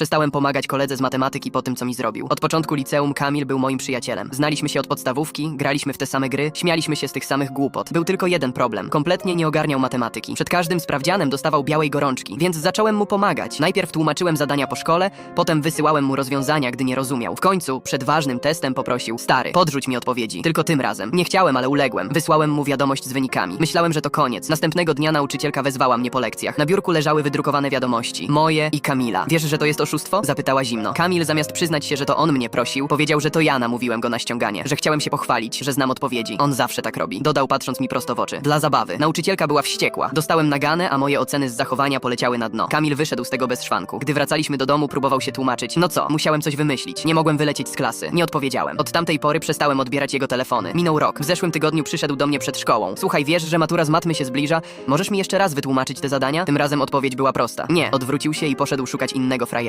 Przestałem pomagać koledze z matematyki po tym, co mi zrobił. Od początku liceum Kamil był moim przyjacielem. Znaliśmy się od podstawówki, graliśmy w te same gry, śmialiśmy się z tych samych głupot. Był tylko jeden problem. Kompletnie nie ogarniał matematyki. Przed każdym sprawdzianem dostawał białej gorączki, więc zacząłem mu pomagać. Najpierw tłumaczyłem zadania po szkole, potem wysyłałem mu rozwiązania, gdy nie rozumiał. W końcu, przed ważnym testem poprosił: Stary, podrzuć mi odpowiedzi. Tylko tym razem. Nie chciałem, ale uległem. Wysłałem mu wiadomość z wynikami. Myślałem, że to koniec. Następnego dnia nauczycielka wezwała mnie po lekcjach. Na biurku leżały wydrukowane wiadomości. Moje i Kamila. Wiesz, że to jest? Zapytała zimno. Kamil zamiast przyznać się, że to on mnie prosił, powiedział, że to ja namówiłem go na ściąganie. Że chciałem się pochwalić, że znam odpowiedzi. On zawsze tak robi. Dodał patrząc mi prosto w oczy. Dla zabawy. Nauczycielka była wściekła. Dostałem naganę, a moje oceny z zachowania poleciały na dno. Kamil wyszedł z tego bez szwanku. Gdy wracaliśmy do domu, próbował się tłumaczyć. No co, musiałem coś wymyślić. Nie mogłem wylecieć z klasy. Nie odpowiedziałem. Od tamtej pory przestałem odbierać jego telefony. Minął rok. W zeszłym tygodniu przyszedł do mnie przed szkołą. Słuchaj, wiesz, że matura z matmy się zbliża? Możesz mi jeszcze raz wytłumaczyć te zadania? Tym razem odpowiedź była prosta. Nie. Odwrócił się i poszedł szukać innego frajera.